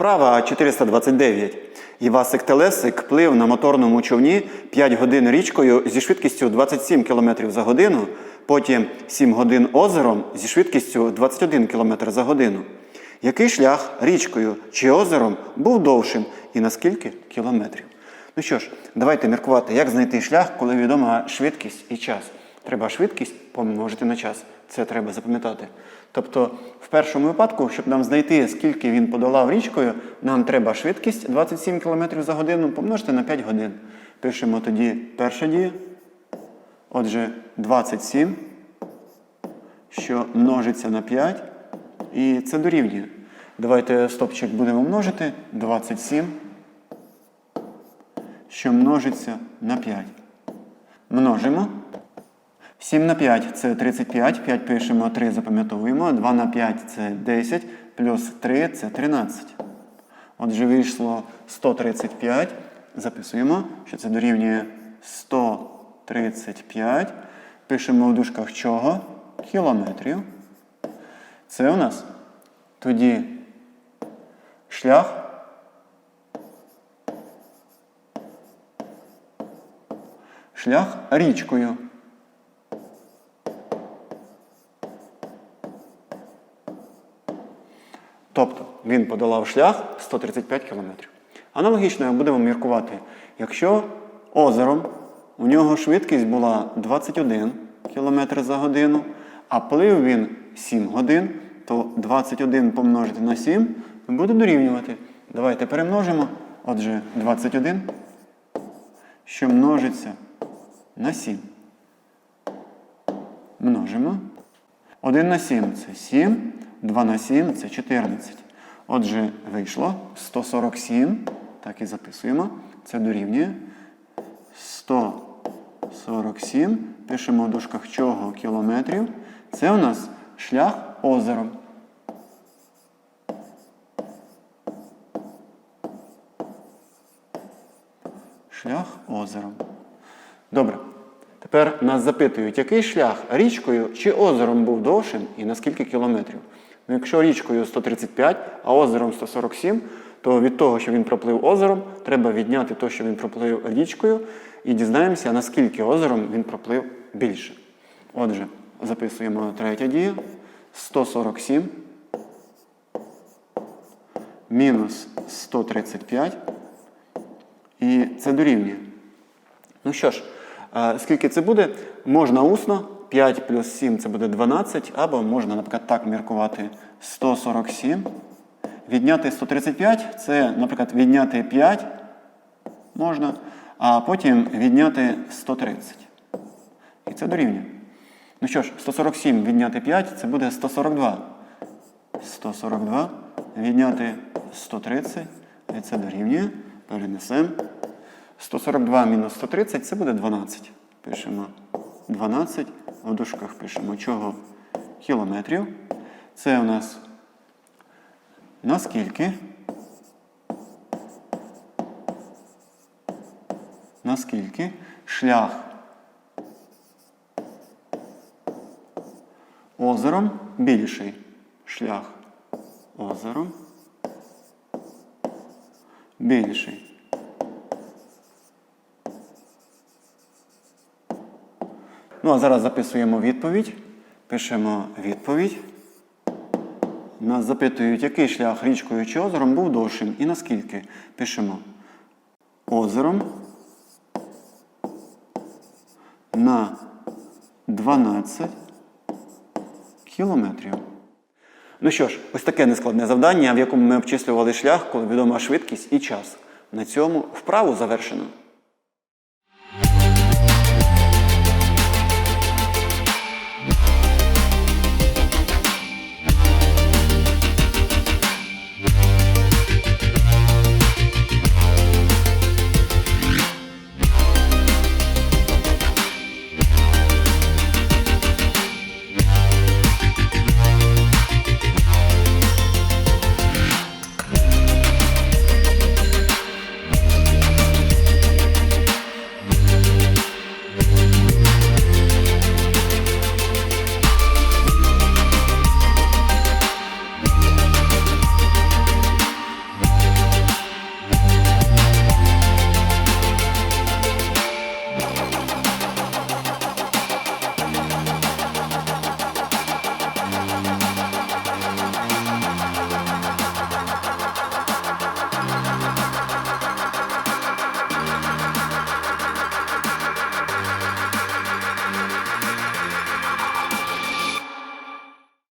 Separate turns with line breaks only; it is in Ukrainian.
Вправа 429. Івасик Телесик плив на моторному човні 5 годин річкою зі швидкістю 27 км за годину, потім 7 годин озером зі швидкістю 21 км за годину. Який шлях річкою чи озером був довшим і на скільки кілометрів? Ну що ж, давайте міркувати, як знайти шлях, коли відома швидкість і час. Треба швидкість помножити на час. Це треба запам'ятати. Тобто, в першому випадку, щоб нам знайти, скільки він подолав річкою, нам треба швидкість 27 км за годину помножити на 5 годин. Пишемо тоді перша дія. Отже, 27, що множиться на 5. І це дорівнює. Давайте стопчик будемо множити. 27, що множиться на 5. Множимо. 7 на 5 це 35, 5 пишемо, 3 запам'ятовуємо, 2 на 5 це 10, плюс 3 це 13. Отже, вийшло 135. Записуємо, що це дорівнює 135. Пишемо в дужках чого? Кілометрів. Це у нас тоді шлях. Шлях річкою. Тобто він подолав шлях 135 км. Аналогічно будемо міркувати, якщо озером у нього швидкість була 21 км за годину, а плив він 7 годин, то 21 помножити на 7 буде дорівнювати. Давайте перемножимо. Отже, 21, що множиться на 7. Множимо. 1 на 7 це 7, 2 на 7 це 14. Отже, вийшло 147. Так і записуємо. Це дорівнює 147. Пишемо в дужках чого кілометрів. Це у нас шлях озером. Шлях озером. Добре. Тепер нас запитують, який шлях річкою чи озером був довшим і на скільки кілометрів. Ну, якщо річкою 135, а озером 147, то від того, що він проплив озером, треба відняти те, що він проплив річкою, і дізнаємося, наскільки озером він проплив більше. Отже, записуємо третя дія. 147 мінус 135. І це дорівнює. Ну що ж, е, скільки це буде? Можна усно. 5 плюс 7 це буде 12, або можна, наприклад, так міркувати 147. Відняти 135 це, наприклад, відняти 5 можна, а потім відняти 130. І це дорівнює. Ну що ж, 147 відняти 5 це буде 142. 142 відняти 130, і це дорівнює. Перенесемо. 142 мінус 130 це буде 12. Пишемо 12. В дужках пишемо чого кілометрів. Це у нас наскільки? Наскільки шлях озером більший. Шлях озером більший. Ну, а зараз записуємо відповідь. Пишемо відповідь. Нас запитують, який шлях річкою чи озером був довшим і наскільки. Пишемо озером на 12 кілометрів. Ну що ж, ось таке нескладне завдання, в якому ми обчислювали шлях, коли відома швидкість і час. На цьому вправу завершено.